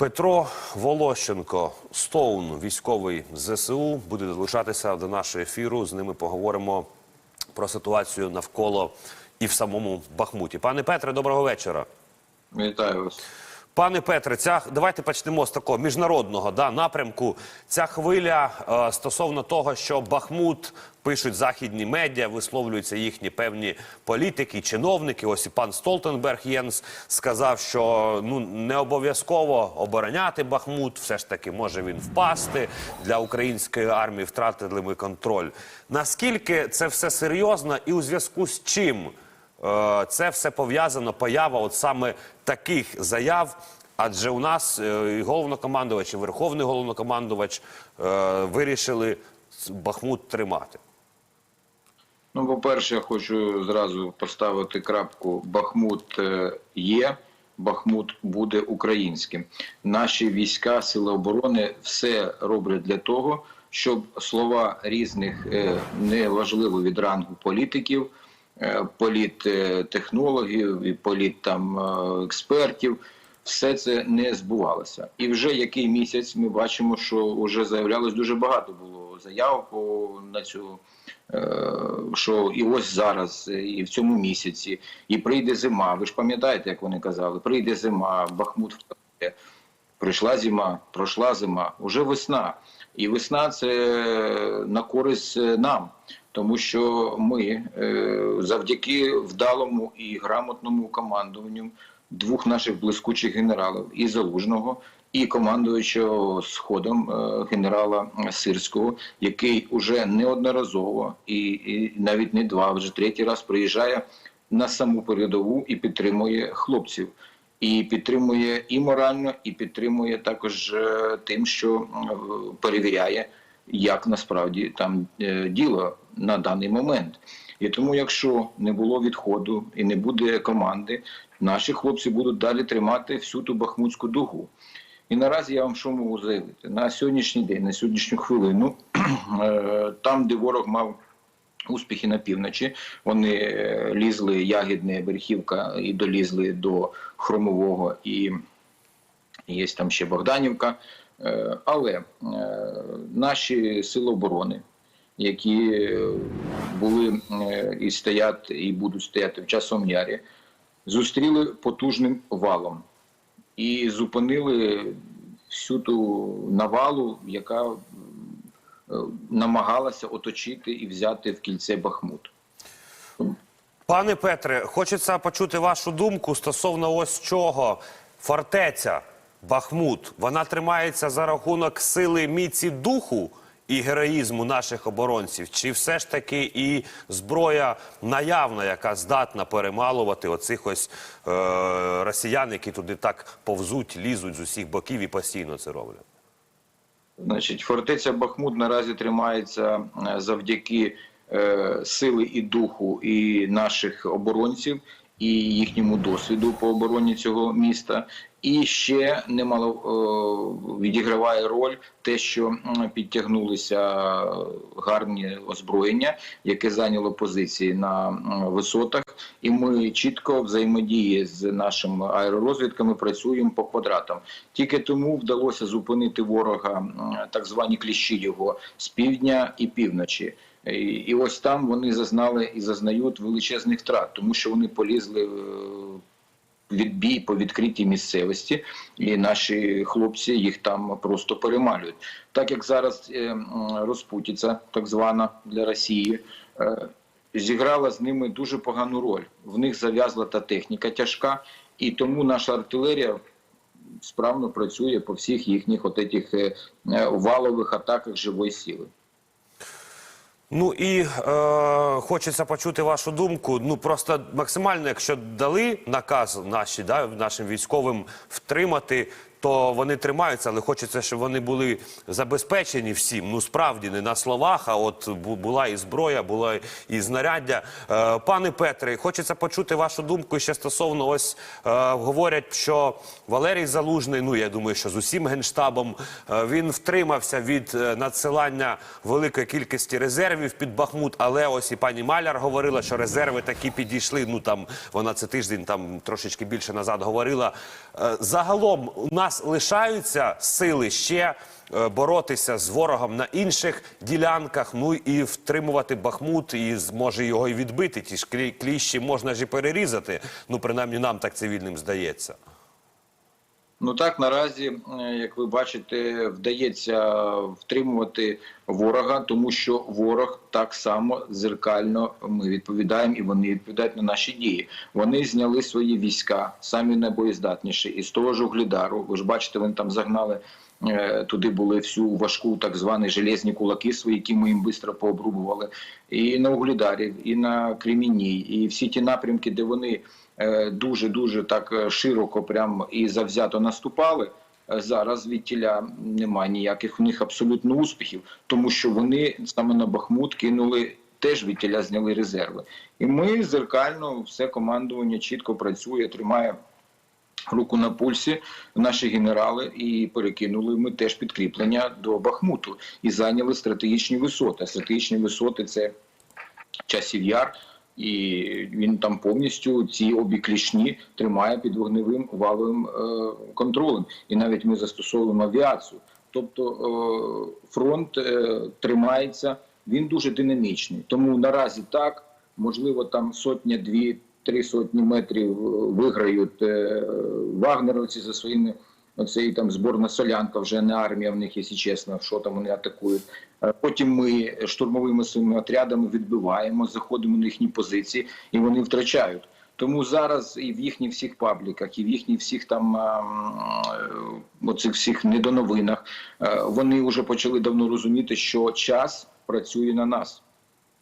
Петро Волощенко, Стоун, військовий ЗСУ, буде долучатися до нашого ефіру. З ними поговоримо про ситуацію навколо і в самому Бахмуті. Пане Петре, доброго вечора. Вітаю вас. Пане Петре, ця давайте почнемо з такого міжнародного да, напрямку. Ця хвиля е, стосовно того, що Бахмут пишуть західні медіа, висловлюються їхні певні політики, чиновники. Ось і пан Столтенберг Єнс сказав, що ну не обов'язково обороняти Бахмут. Все ж таки може він впасти для української армії. Втратили ми контроль. Наскільки це все серйозно, і у зв'язку з чим? Е, це все пов'язано, поява от саме таких заяв. Адже у нас е, і головнокомандувач, і верховний головнокомандувач е, вирішили Бахмут тримати. Ну, по-перше, я хочу зразу поставити крапку. Бахмут є, Бахмут буде українським. Наші війська, сили оборони все роблять для того, щоб слова різних неважливо від рангу політиків, політтехнологів і політ там е, експертів. Все це не збувалося, і вже який місяць ми бачимо, що вже заявлялось дуже багато було заяв по на цю е, що і ось зараз, е, і в цьому місяці, і прийде зима. Ви ж пам'ятаєте, як вони казали, прийде зима, Бахмут впаде. Прийшла зима, пройшла зима, уже весна. І весна це на користь е, нам, тому що ми е, завдяки вдалому і грамотному командуванню двох наших блискучих генералів і Залужного, і командуючого сходом е, генерала Сирського, який уже неодноразово і, і навіть не два, вже третій раз приїжджає на саму передову і підтримує хлопців. І підтримує і морально, і підтримує також е, тим, що перевіряє, як насправді там діло на даний момент. І тому, якщо не було відходу і не буде команди, наші хлопці будуть далі тримати всю ту бахмутську дугу. І наразі я вам що можу заявити на сьогоднішній день, на сьогоднішню хвилину, е, там, де ворог мав успіхи на півночі, вони е, лізли ягідне верхівка і долізли до хромового і є там ще Богданівка. Е, Але наші сили оборони, які е, були е, і стоять, і будуть стояти в часом ярі, зустріли потужним валом і зупинили всю ту навалу, яка е, намагалася оточити і взяти в кільце Бахмут. Пане Петре, хочеться почути вашу думку стосовно ось чого фортеця Бахмут. Вона тримається за рахунок сили міці духу і героїзму наших оборонців, чи все ж таки і зброя наявна, яка здатна перемалувати оцих ось е, росіян, які туди так повзуть, лізуть з усіх боків і постійно це роблять? Значить, фортеця Бахмут наразі тримається е, завдяки е, сили і духу і наших оборонців, і їхньому досвіду по обороні цього міста. І ще немало е, відіграває роль те, що підтягнулися гарні озброєння, яке зайняло позиції на висотах, і ми чітко взаємодії з нашими аеророзвідками працюємо по квадратам. Тільки тому вдалося зупинити ворога, так звані кліщі його з півдня і півночі. І, і ось там вони зазнали і зазнають величезних втрат, тому що вони полізли. е, відбій по відкритій місцевості, і наші хлопці їх там просто перемалюють. Так як зараз е, розпутіця, так звана для Росії, е, зіграла з ними дуже погану роль. В них зав'язла та техніка тяжка, і тому наша артилерія. Справно працює по всіх їхніх от этих, е, е, валових атаках живої сили. Ну і е, хочеться почути вашу думку. Ну просто максимально, якщо дали наказ наші, да, нашим військовим втримати, то вони тримаються, але хочеться, щоб вони були забезпечені всім. Ну справді не на словах, а от була і зброя, була і знаряддя. Е, пане Петре, хочеться почути вашу думку ще стосовно ось е, говорять, що Валерій Залужний, ну я думаю, що з усім генштабом е, він втримався від надсилання великої кількості резервів під Бахмут. Але ось і пані Маляр говорила, що резерви такі підійшли. Ну там вона це тиждень там трошечки більше назад говорила. Загалом у нас нас лишаються сили ще е, боротися з ворогом на інших ділянках. Ну і втримувати Бахмут, і зможе його і відбити. Ті ж клі- кліщі можна ж і перерізати. Ну принаймні нам так цивільним здається. Ну так наразі, як ви бачите, вдається втримувати ворога, тому що ворог так само зеркально ми відповідаємо, і вони відповідають на наші дії. Вони зняли свої війська, самі найбоєздатніші, із того ж Углідару. Ви ж бачите, вони там загнали. Е, Туди були всю важку так звані железні кулаки свої, які ми їм швидко пообрубували. І на Углідарі, і на Кремінній, і всі ті напрямки, де вони дуже дуже так е, широко, прям і завзято наступали. е, Зараз від тіля немає ніяких в них абсолютно успіхів, тому що вони саме на Бахмут кинули теж від тіля зняли резерви. І ми зеркально все командування чітко працює, тримає руку на пульсі. Наші генерали і перекинули ми теж підкріплення до Бахмуту і зайняли стратегічні висоти. Стратегічні висоти це часів яр. І він там повністю ці обі клішні тримає під вогневим валовим е, контролем. І навіть ми застосовуємо авіацію. Тобто е, фронт е, тримається, він дуже динамічний. Тому наразі так, можливо, там сотня, дві, три сотні метрів е, виграють е, вагнеровці за своїми. Оцей там зборна солянка, вже не армія в них, якщо чесно, що там вони атакують. Е, Потім ми штурмовими своїми отрядами відбиваємо, заходимо на їхні позиції, і вони втрачають. Тому зараз і в їхніх всіх пабліках, і в їхніх всіх там ем, оцих всіх недоновинах вони вже почали давно розуміти, що час працює на нас.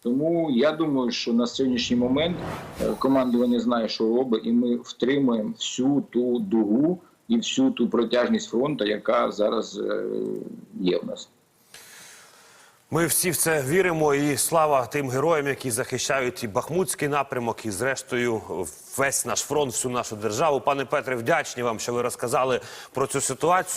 Тому я думаю, що на сьогоднішній момент е, командування знає, що робить, і ми втримуємо всю ту дугу і всю ту протяжність фронту, яка зараз е, є в нас. Ми всі в це віримо, і слава тим героям, які захищають і Бахмутський напрямок, і зрештою весь наш фронт, всю нашу державу. Пане Петре, вдячні вам, що ви розказали про цю ситуацію.